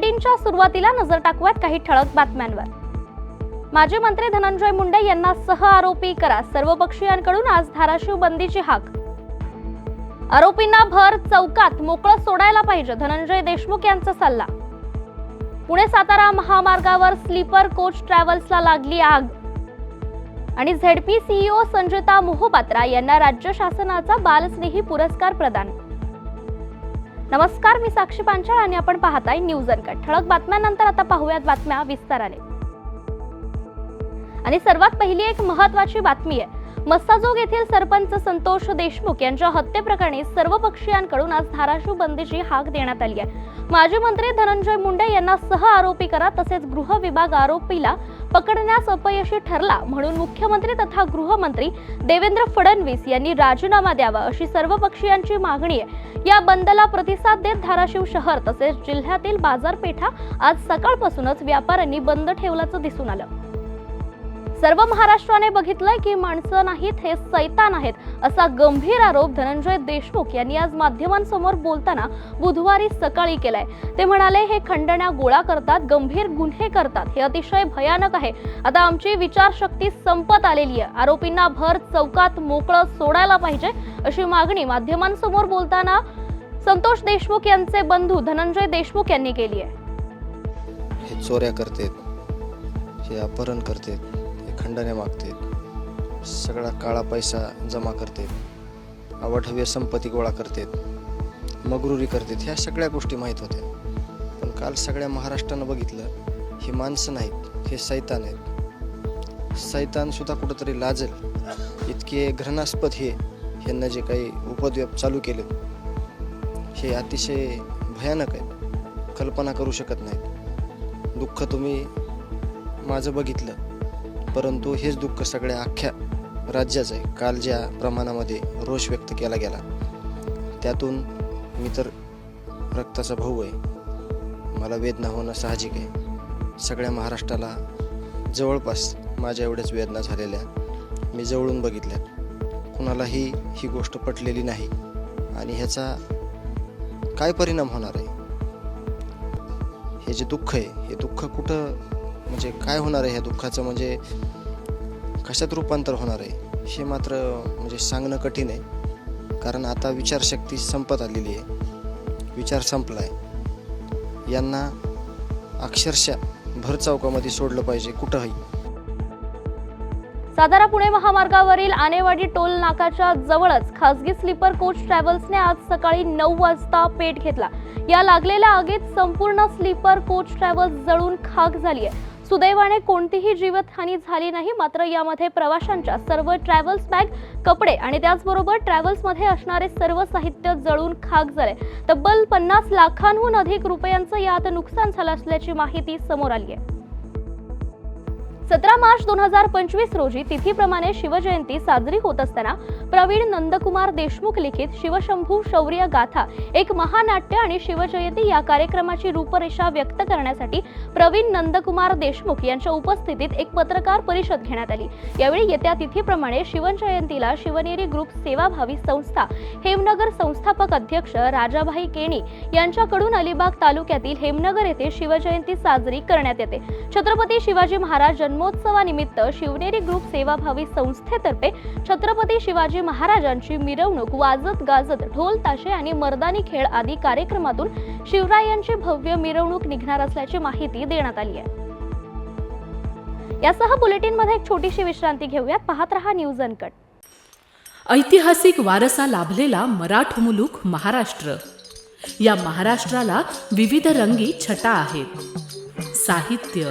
बुलेटिनच्या सुरुवातीला नजर टाकूयात काही ठळक बातम्यांवर. माजी मंत्री धनंजय मुंडे यांना सह आरोपी करा सर्वपक्षीयांकडून आज धाराशिव बंदीची हाक. आरोपींना भर चौकात मोकळं सोडायला पाहिजे धनंजय देशमुख यांचा सल्ला. पुणे सातारा महामार्गावर स्लीपर कोच ट्रॅव्हल्सला लागली आग. आणि झेडपी सीईओ संजिता मोहोपात्रा यांना राज्य शासनाचा बालस्नेही पुरस्कार प्रदान. नमस्कार मी साक्षी पांचाळ आणि आपण पाहताय न्यूज अनकट. ठळक बातम्यांनंतर आता पाहूयात बातम्या विस्ताराने. आणि सर्वात पहिली एक महत्वाची बातमी आहे. मस्साजोग येथील सरपंच संतोष देशमुख यांच्या हत्येप्रकरणी सर्व पक्षीयांकडून आज धाराशिव बंदीची हाक देण्यात आली आहे. माजी मंत्री धनंजय मुंडे यांना सह आरोपी करा तसेच गृह विभाग आरोपीला पकडण्यास अपयशी ठरला म्हणून मुख्यमंत्री तथा गृहमंत्री देवेंद्र फडणवीस यांनी राजीनामा द्यावा अशी सर्व पक्षीयांची मागणी आहे. या बंदला प्रतिसाद देत धाराशिव शहर तसेच जिल्ह्यातील बाजारपेठा आज सकाळपासूनच व्यापाऱ्यांनी बंद ठेवल्याचं दिसून आलं. सर्व महाराष्ट्राने बघितलंय की माणसं नाहीत हे सैतान आहेत असा गंभीर आरोप धनंजय देशमुख यांनी आज माध्यमांसमोर बोलताना बुधवारी सकाळी केलाय. ते म्हणाले हे खंडण्या गोळा करतात गंभीर गुन्हे करतात हे अतिशय भयानक आहे. आता आमची विचारशक्ती संपत आलेली आहे. आरोपींना भर चौकात मोकळं सोडायला पाहिजे अशी मागणी माध्यमांसमोर बोलताना संतोष देशमुख यांचे बंधू धनंजय देशमुख यांनी केली आहे. हे चोऱ्या करतात हे अपहरण करतात. खंडने खंडण्या मागतात सगळा काळा पैसा जमा करतात अवढव्य संपत्ती गोळा करतात मगरुरी करतात ह्या सगळ्या गोष्टी माहीत होत्या. पण काल सगळ्या महाराष्ट्रानं बघितलं ही माणसं नाहीत हे सैतान आहेत. सैतानसुद्धा कुठंतरी लाजेल. इतके घृणास्पद हे ह्यांना जे काही उपद्व्याप चालू केलेत हे अतिशय भयानक आहेत. कल्पना करू शकत नाहीत. दुःख तुम्ही माझं बघितलं. परंतु हेच दुःख सगळ्या अख्ख्या राज्याचं आहे. काल ज्या प्रमाणामध्ये रोष व्यक्त केला गेला त्यातून मी तर रक्ताचा भाऊ आहे. मला वेदना होणं साहजिक आहे. सगळ्या महाराष्ट्राला जवळपास माझ्या एवढ्याच वेदना झालेल्या मी जवळून बघितल्या कुणालाही ही गोष्ट पटलेली नाही आणि ह्याचा काय परिणाम होणार आहे? हे जे दुःख आहे हे दुःख कुठं म्हणजे काय होणार आहे ह्या दुःखाचं? म्हणजे कशात रूपांतर होणार आहे? हे मात्र म्हणजे सांगणं कठीण आहे. कारण आता विचारशक्ती संपत आलेली आहे. विचार संपला आहे यांना अक्षरशः भर चौकामध्ये सोडलं पाहिजे कुठंही. सातारा पुणे महामार्गावरील आनेवाडी टोल नाकाच्या जवळच खासगी स्लीपर कोच ट्रॅव्हल्सने आज सकाळी नऊ वाजता पेट घेतला. या लागलेल्या आगीत संपूर्ण स्लीपर कोच ट्रॅव्हल्स जळून खाक झाली आहे. सुदैवाने कोणतीही जीवितहानी झाली नाही मात्र यामध्ये प्रवाशांच्या सर्व ट्रॅव्हल्स बॅग कपडे आणि त्याचबरोबर ट्रॅव्हल्समध्ये असणारे सर्व साहित्य जळून खाक झाले. तब्बल पन्नास लाखांहून अधिक रुपयांचं यात नुकसान झालं असल्याची माहिती समोर आली आहे. सतरा मार्च दोन हजार पंचवीस रोजी तिथीप्रमाणे शिवजयंती साजरी होत असताना प्रवीण नंदकुमार देशमुख लिखित शिवशंभू शौर्य गाथा एक महानाट्य आणि शिवजयंती या कार्यक्रमाची रूपरेषा व्यक्त करण्यासाठी प्रवीण नंदकुमार देशमुख यांच्या उपस्थितीत एक पत्रकार परिषद घेण्यात आली. यावेळी येत्या तिथीप्रमाणे शिवजयंतीला शिवनेरी ग्रुप सेवाभावी संस्था हेमनगर संस्थापक अध्यक्ष राजाभाई केणी यांच्याकडून अलिबाग तालुक्यातील हेमनगर येथे शिवजयंती साजरी करण्यात येते. छत्रपती शिवाजी महाराज जन्मोत्सवानिमित्त शिवनेरी ग्रुप सेवाभावी संस्थेतर्फे छत्रपती शिवाजी महाराजांची मिरवणूक वाजत गाजत ढोल ताशे आणि मर्दानी खेळ आदी कार्यक्रमातून शिवरायांची भव्य मिरवणूक निघणार असल्याची माहिती देण्यात आली आहे. यासह बुलेटिनमध्ये एक छोटीशी विश्रांती घेऊयात. पाहत रहा न्यूज अनकट. ऐतिहासिक वारसा लाभलेला मराठ मुलूक महाराष्ट्र. या महाराष्ट्राला विविध रंगी छटा आहेत. साहित्य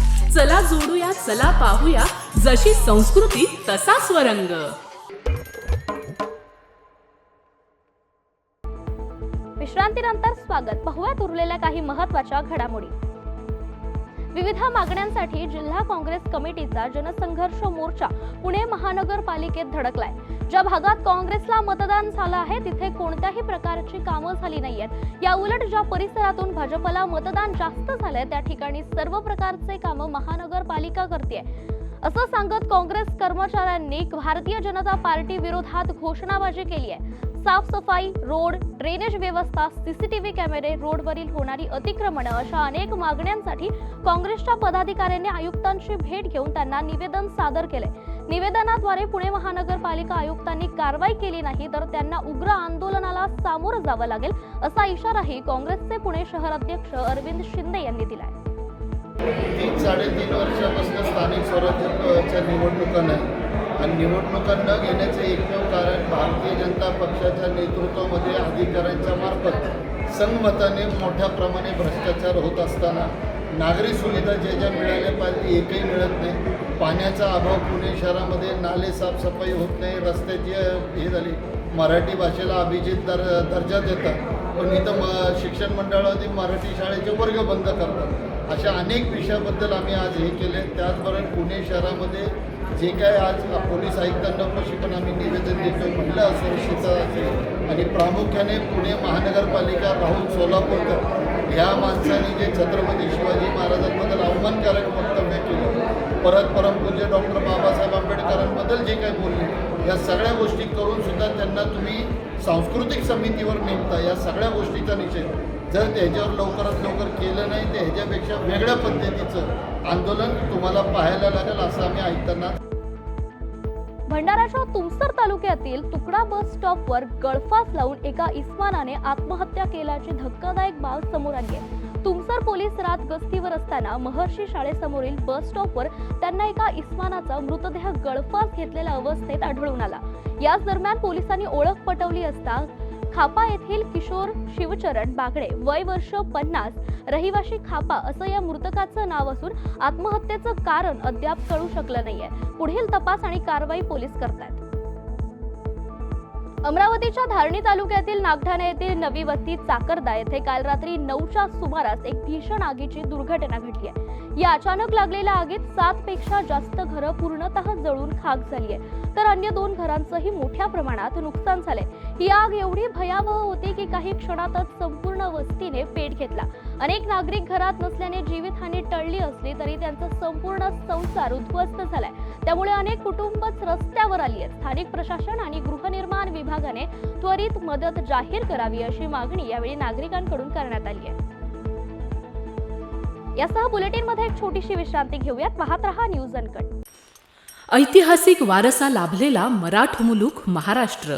चला जोडूया चला पाहूया. जशी संस्कृती तसा स्वरंग. विश्रांतीनंतर स्वागत. पाहूयात उरलेल्या काही महत्त्वाच्या घडामोडी. विविध मागण्यांसाठी जिल्हा काँग्रेस कमिटीचा जनसंघर्ष मोर्चा पुणे महानगरपालिकेत धडकलाय. ज्या भागात काँग्रेसला मतदान झालं आहे तिथे कोणत्याही प्रकारची कामं झाली नाहीयेत. या उलट ज्या परिसरातून भाजपला मतदान जास्त झालंय त्या ठिकाणी सर्व प्रकारचे कामं महानगरपालिका करते असं सांगत काँग्रेस कर्मचाऱ्यांनी भारतीय जनता पार्टी विरोधात घोषणाबाजी केली आहे साफसफाई रोड ड्रेनेज व्यवस्था सीसीटीव्ही कॅमेरे रोडवरील होणारी अतिक्रमणं अशा अनेक मागण्यांसाठी काँग्रेसच्या पदाधिकाऱ्यांनी आयुक्तांची भेट घेऊन त्यांना निवेदन सादर केले निवेदनाद्वारे पुणे महानगरपालिका आयुक्तांनी कारवाई केली नाही तर त्यांना उग्र आंदोलनाला सामोरं जावं लागेल असा इशाराही काँग्रेसचे पुणे शहर अध्यक्ष अरविंद शिंदे यांनी दिलाय. तीन साडेतीन वर्षापासून स्थानिक स्वराज्याच्या निवडणुका नाही. आणि निवडणुका न घेण्याचे एकमेव कारण भारतीय जनता पक्षाच्या नेतृत्वामध्ये अधिकाऱ्यांच्या मार्फत संगमताने मोठ्या प्रमाणे भ्रष्टाचार होत असताना नागरी सुविधा ज्या ज्या मिळाल्या पाहिजे एकही मिळत नाही. पाण्याचा अभाव पुणे शहरामध्ये नाले साफसफाई होत नाही. रस्त्याची हे झाली मराठी भाषेला अभिजित दर दर्जा देतात. पण इथं म शिक्षण मंडळामध्ये मराठी शाळेचे वर्ग बंद करतात. अशा अनेक विषयाबद्दल आम्ही आज हे केले. त्याचबरोबर पुणे शहरामध्ये जे काय आज पोलीस आयुक्तांना पशी पण आम्ही निवेदन देतो महिला सुरक्षितता असेल आणि प्रामुख्याने पुणे महानगरपालिका राहुल सोलापूरकर ह्या माणसाने जे छत्रपती शिवाजी महाराजांबद्दल अवमानकारक वक्तव्य केलं परत परमपूज्य डॉक्टर बाबासाहेब आंबेडकरांबद्दल जे काही बोलले या सगळ्या गोष्टी करून सुद्धा त्यांना तुम्ही सांस्कृतिक समितीवर नेमता या सगळ्या गोष्टीचा निषेध. जर त्याच्यावर लवकरात लवकर केलं नाही तर ह्याच्यापेक्षा वेगळ्या पद्धतीचं आंदोलन तुम्हाला पाहायला लागेल असं आम्ही ऐकताना. भंडाराच्या तुमसर तालुक्यातील तुकडा बस स्टॉपवर गळफास लावून एका इस्मानाने आत्महत्या केल्याची धक्कादायक बाब समोर आली आहे. तुमसर पोलीस रात गस्तीवर असताना महर्षी शाळेसमोरील बस स्टॉपवर त्यांना एका इस्मानाचा मृतदेह गळफास घेतलेल्या अवस्थेत आढळून आला. याच दरम्यान पोलिसांनी ओळख पटवली असता खापा येथील किशोर शिवचरण बागडे वय वर्ष पन्नास रहिवाशी खापा असं या मृतकाचं नाव असून आत्महत्येचं कारण अद्याप कळू शकलं नाहीये. पुढील तपास आणि कारवाई पोलीस करतायत. अमरावतीच्या धारणी तालुक्यातील नागठाणे येथील नवी वस्ती चाकरदा येथे काल रात्री नऊच्या सुमारास एक भीषण आगीची दुर्घटना घडली आहे. या अचानक लागलेल्या आगीत सात पेक्षा जास्त घरं पूर्णतः जळून खाक झाली आहे तर अन्य दोन घरांचंही मोठ्या प्रमाणात नुकसान झाले ही आग एवढी भयावह होती की काही क्षणातच संपूर्ण वस्तीने पेट घेतला. अनेक नागरिक घरात नसल्याने जीवितहानी टळली असली तरी त्यांचा संपूर्ण संसार उद्ध्वस्त झालाय. त्यामुळे अनेक कुटुंबच रस्त्यावर आली आहेत. स्थानिक प्रशासन आणि गृहनिर्माण विभागाने त्वरित मदत जाहीर करावी अशी मागणी यावेळी नागरिकांकडून करण्यात आली आहे. यासह बुलेटिनमध्ये एक छोटीशी विश्रांती घेऊयात. पाहत रहा न्यूज अनकट. ऐतिहासिक वारसा लाभलेला मराठ मुलूक महाराष्ट्र.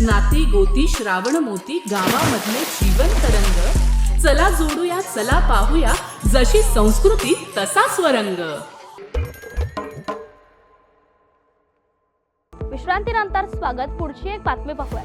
नाती गोती श्रावण मोती गावामधले जीवन तरंग. चला जोडूया चला पाहूया जशी संस्कृती तसा स्वरंग. विश्रांतीनंतर स्वागत पुढची एक बातमी पाहूया.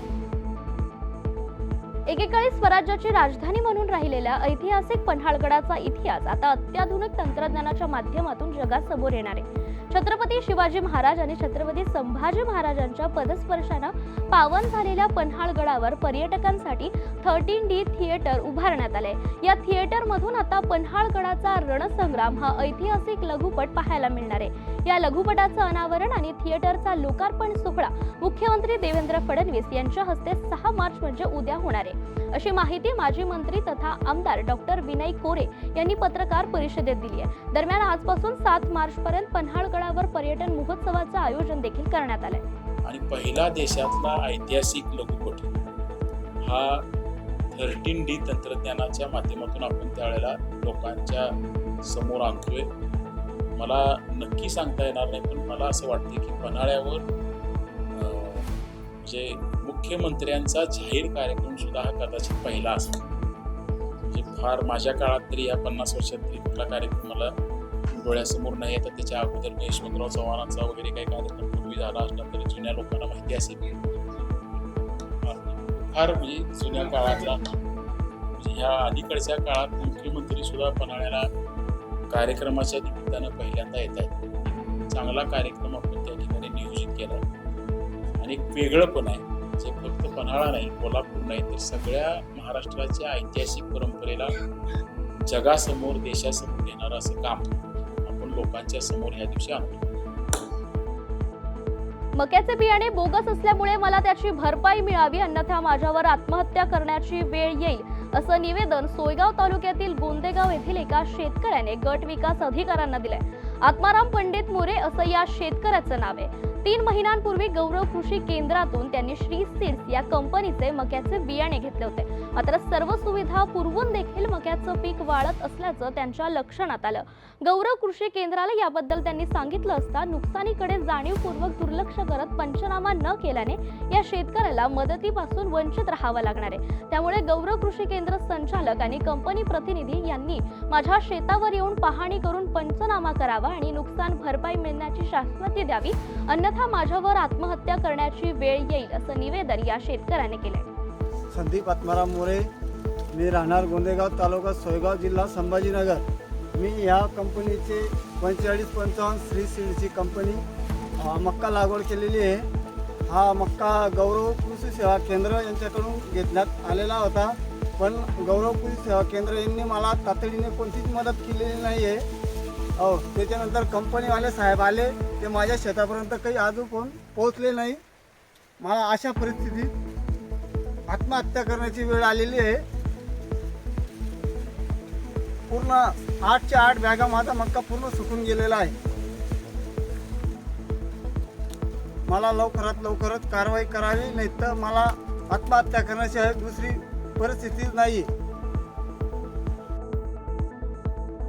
एकेकाळी स्वराज्याची राजधानी म्हणून राहिलेल्या ऐतिहासिक पन्हाळगडाचा इतिहास आता अत्याधुनिक तंत्रज्ञानाच्या माध्यमातून जगासमोर येणार आहे. छत्रपती शिवाजी महाराज आणि छत्रपती संभाजी महाराजांच्या पदस्पर्शानं पावन झालेल्या पन्हाळगडावर पर्यटकांसाठी थर्टीन डी थिएटर उभारण्यात आले या थिएटरमधून आता पन्हाळगडाचा रणसंग्राम हा ऐतिहासिक लघुपट पाहायला मिळणार आहे. या लघुपटाचं अनावरण आणि थिएटरचा लोकार्पण सोहळा मुख्यमंत्री देवेंद्र फडणवीस यांच्या हस्ते सहा मार्च म्हणजे उद्या होणार आहे. अशी माहिती माजी मंत्री तथा आमदार डॉक्टर विनय कोरे यांनी पत्रकार परिषदेत दिली आहे. दरम्यान आजपासून सात मार्च पर्यंत पन्हाळगडावर पर्यटन महोत्सवाचं आयोजन देखील करण्यात आलंय. आणि पहिला देशातला ऐतिहासिक लघुपट. हा थर्टीन डी तंत्रज्ञानाच्या माध्यमातून आपण त्यावेळेला लोकांच्या समोर आणतोय. मला नक्की सांगता येणार नाही पण मला असं वाटतं की पन्हाळ्यावर म्हणजे मुख्यमंत्र्यांचा जाहीर कार्यक्रम सुद्धा हा कदाचित पहिला असतो. म्हणजे फार माझ्या काळात तरी या पन्नास वर्षात तरी कुठला कार्यक्रम मला डोळ्यासमोर नाही येतात त्याच्या अगोदर यशवंतराव चव्हाणांचा वगैरे काही कार्यक्रम पूर्वी झाला असला तरी जुन्या लोकांना माहिती असेल फार म्हणजे जुन्या काळातला म्हणजे ह्या अलीकडच्या काळात मुख्यमंत्री सुद्धा पन्हाळ्याला कार्यक्रमाच्या निमित्तानं पहिल्यांदा येत आहेत. चांगला कार्यक्रम आपण त्या ठिकाणी नियोजित केला. आणि एक वेगळं पण आहे जे फक्त पन्हाळा नाही कोल्हापूर नाही तर सगळ्या महाराष्ट्राच्या ऐतिहासिक परंपरेला जगासमोर देशासमोर नेणारं असं काम. लोकांच्या समोर या दिवशी आणतो मक्याचे बियाणे बोगस असल्यामुळे मला त्याची भरपाई मिळावी अन्यथा माझ्यावर आत्महत्या करण्याची वेळ येईल असं निवेदन सोयगाव तालुक्यातील गोंदेगाव येथील एका शेतकऱ्याने गट विकास अधिकाऱ्यांना दिलंय. आत्माराम पंडित मोरे असं या शेतकऱ्याचं नाव आहे. तीन महिन्यांपूर्वी गौरव कृषी केंद्रातून त्यांनी श्री सीड्स या कंपनीचे मक्याचे बियाणे घेतले होते. मात्र सर्व सुविधा पुरवून देखील मक्याचं पीक वाढत असल्याचं त्यांच्या लक्षणात आलं. गौरव कृषी केंद्राला याबद्दल त्यांनी सांगितलं असता नुकसानीकडे जाणीवपूर्वक दुर्लक्ष करत पंचनामा न केल्याने या शेतकऱ्याला मदतीपासून वंचित राहावं लागणार आहे. त्यामुळे गौरव कृषी केंद्र संचालक आणि कंपनी प्रतिनिधी यांनी माझ्या शेतावर येऊन पाहणी करून पंचनामा करावा आणि नुकसान भरपाई मिळण्याची शाश्वती द्यावी. अन्यथा माझ्यावर आत्महत्या करण्याची वेळ येईल असं निवेदन या शेतकऱ्याने केले संदीप आत्माराम मोरे मी राहणार गोंदेगाव तालुका सोयगाव जिल्हा संभाजीनगर. मी ह्या कंपनीचे पंचेचाळीस पंचावन्न श्री सीडची कंपनी मक्का लागवड केलेली आहे. हा मक्का गौरव कृषी सेवा केंद्र यांच्याकडून घेतण्यात आलेला होता. पण गौरव कृषी सेवा केंद्र यांनी मला तातडीने कोणतीच मदत केलेली नाही आहे हो त्याच्यानंतर कंपनीवाले साहेब आले. ते माझ्या शेतापर्यंत काही अजून कोण पोहोचले नाही. मला अशा परिस्थितीत आत्महत्या करण्याची वेळ आलेली आहे. पूर्ण आठच्या आठ बॅगा माझा मक्का पूर्ण सुकून गेलेला आहे. मला लवकरात लवकरच कारवाई करावी नाही तर मला आत्महत्या करण्याची दुसरी परिस्थिती नाही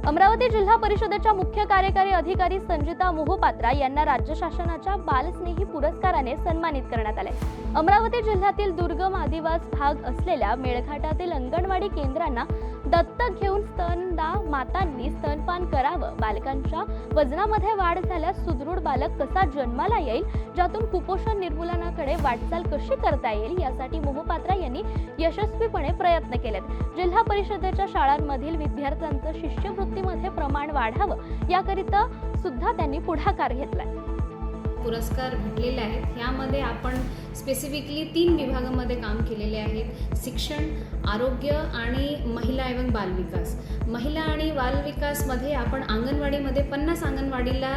अमरावती जिल्हा परिषदेच्या मुख्य कार्यकारी अधिकारी संजिता मोहोपात्रा यांना राज्य शासनाच्या बालस्नेही पुरस्काराने सन्मानित करण्यात आले. अमरावती जिल्ह्यातील दुर्गम आदिवास भाग असलेल्या मेळघाटातील अंगणवाडी केंद्रांना दत्तक घेऊन स्तनदा मातांनी स्तनपान करावं. बालकांच्या वजनामध्ये वाढ झाल्यास सुदृढ बालक कसा जन्माला येईल ज्यातून कुपोषण निर्मूलनाकडे वाटचाल कशी करता येईल यासाठी मोहोपात्रा यांनी यशस्वीपणे प्रयत्न केलेत. जिल्हा परिषदेच्या शाळांमधील विद्यार्थ्यांचं शिष्यवृत्तीमध्ये प्रमाण वाढावं याकरिता सुद्धा त्यांनी पुढाकार घेतलाय. पुरस्कार भेटलेले आहेत. यामध्ये आपण स्पेसिफिकली तीन विभागामध्ये काम केलेले आहेत. शिक्षण आरोग्य आणि महिला एवं बालविकास. महिला आणि बालविकासमध्ये आपण अंगणवाडीमध्ये पन्नास अंगणवाडीला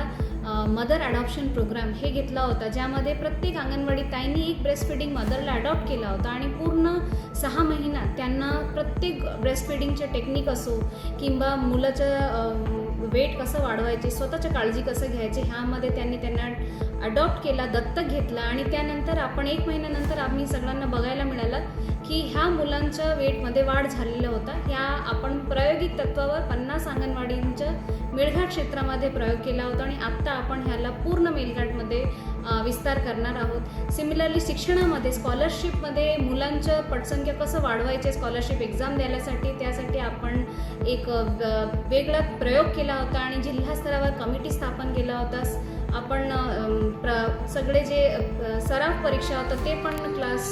मदर अडॉप्शन प्रोग्राम हे घेतला होता ज्यामध्ये प्रत्येक अंगणवाडी ताईंनी एक ब्रेस्ट फिडिंग मदरला अडॉप्ट केला होता आणि पूर्ण सहा महिन्यात त्यांना प्रत्येक ब्रेस्ट फिडिंगचे टेक्निक असो किंवा मुलाचं वेट कसं वाढवायचे स्वतःच्या काळजी कसं घ्यायचे ह्यामध्ये त्यांनी त्यांना अडॉप्ट केला दत्तक घेतला आणि त्यानंतर आपण एक महिन्यानंतर आम्ही सगळ्यांना बघायला मिळालं की ह्या मुलांच्या वेटमध्ये वाढ झालेला होता. ह्या आपण प्रायोगिक तत्वावर पन्नास अंगणवाडींच्या मेळघाट क्षेत्रामध्ये प्रयोग केला होता आणि आत्ता आपण ह्याला पूर्ण मेळघाटमध्ये विस्तार करणार आहोत. सिमिलरली शिक्षणामध्ये स्कॉलरशिपमध्ये मुलांचं पटसंख्या कसं वाढवायचे स्कॉलरशिप एक्झाम द्यायसाठी त्यासाठी आपण एक वेगळा प्रयोग केला होता आणि जिल्हा स्तरावर कमिटी स्थापन केला होता. आपण प्र सगळे जे सराव परीक्षा होता ते पण क्लास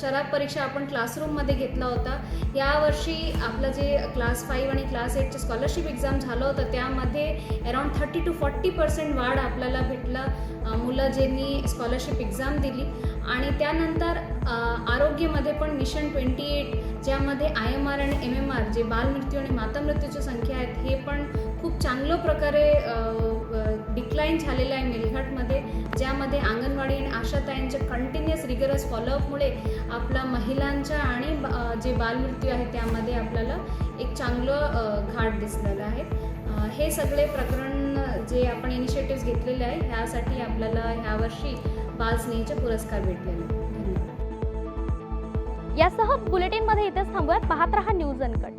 सराव परीक्षा आपण क्लासरूममध्ये घेतला होता. यावर्षी आपलं जे क्लास फाईव्ह आणि क्लास एटचे स्कॉलरशिप एक्झाम झालं होतं त्यामध्ये around thirty two forty percent वाढ आपल्याला भेटला मुलं ज्यांनी स्कॉलरशिप एक्झाम दिली. आणि त्यानंतर आरोग्यमध्ये पण मिशन ट्वेंटी एट ज्यामध्ये आय एम आर आणि एम एम आर जे बालमृत्यू आणि मातामृत्यूची संख्या आहेत हे पण खूप चांगलं प्रकारे डिक्लाईन झालेलं आहे मेलघाटमध्ये ज्यामध्ये अंगणवाडी आणि आशाताईंच्या कंटिन्युअस रिगरस फॉलोअपमुळे आपला महिलांच्या आणि जे बालमृत्यू आहे त्यामध्ये आपल्याला एक चांगलं घाट दिसलेलं आहे. हे सगळे प्रकरण जे आपण इनिशिएटिव्ह घेतलेले आहे ह्यासाठी आपल्याला ह्यावर्षी बाल स्नेहीचे पुरस्कार भेटलेले धन्यवाद. यासह बुलेटिनमध्ये इथेच थांबूयात. पाहत रहा न्यूज अनकट